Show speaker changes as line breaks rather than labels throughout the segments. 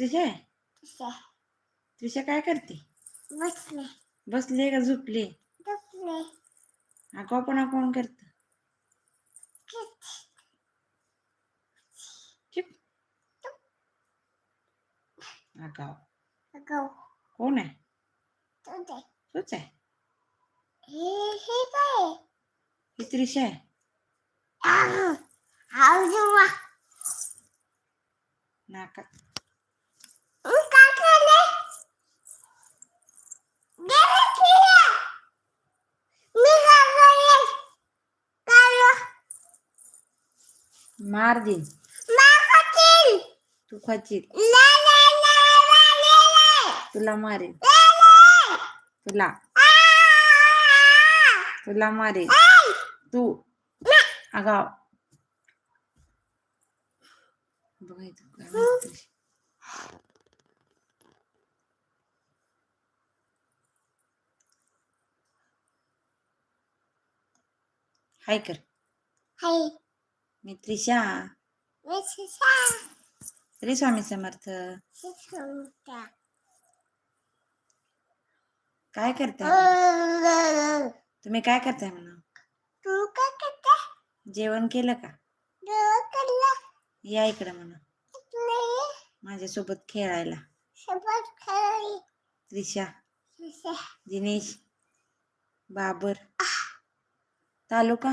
त्रिशा त्रिशा काय करते?
बसले.
बसली का? झोपली आगावपणा कोण करत. चुप. आगाव कोण आहे? तूच आहे.
हे हे काय
ही त्रिशा आहे.
आह हाऊ जुवा
नाका
मी काय केले गेले किया मी काय केले काय
मार दे
मागतील
तू खाचील. तुला मारेल तुला. तुला मारेल तू. आगाव बघायचं. हाय कर.
हाय.
मी त्रिशा. श्री स्वामी समर्थ. काय करताय? तुम्ही काय करताय म्हणा
तू काय करते
जेवण केलं का? या इकडं म्हणा खेळायला.
सोबत खेळली
त्रिशा. दिनेश. बाबर. तालुका?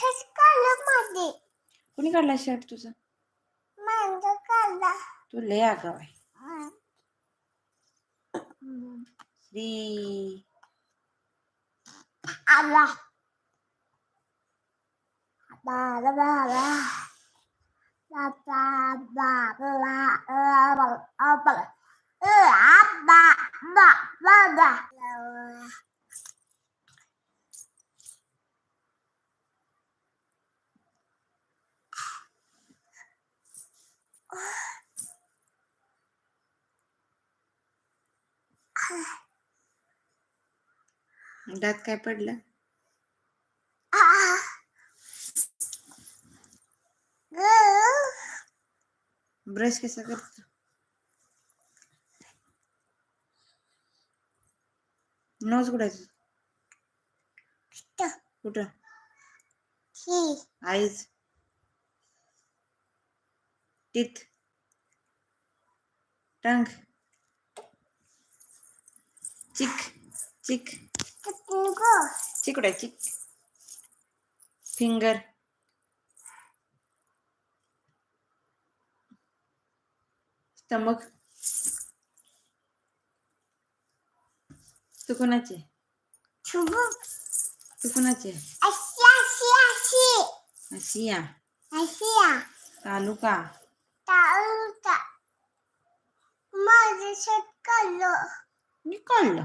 सस्काल मध्ये
कुणी काढला शर्ट तुझा?
मांज काढला.
तू लय आगाव आहे. श्री.
आला. बाबा बाबा बाबा बाबा बाबा बाबा बाबा
दात काय पडलं? ब्रश कसा करतो? नोज कुठायचं कुठं? Eyes teeth. टंग. चिक. चिक. चिक कुठे चिक फिंगर स्टमक तू कोणाचे तू कोणाचे आशिया तालुका
माझं शर्ट काढलं
मी काढलं
मला काढलं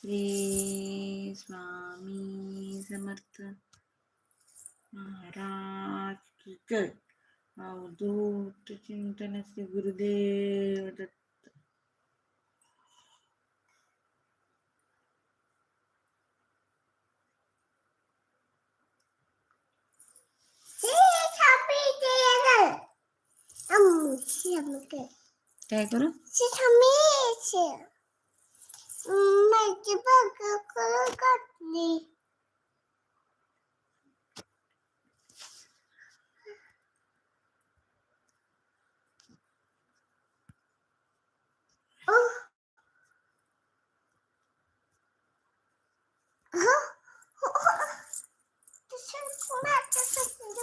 श्री स्वामी समर्थ महाराज की जय अवधूत चिंतन श्री गुरुदेव दत्त काय करू
Hadi bakalım katli. Aha. Düşün, bunlar da sakınca.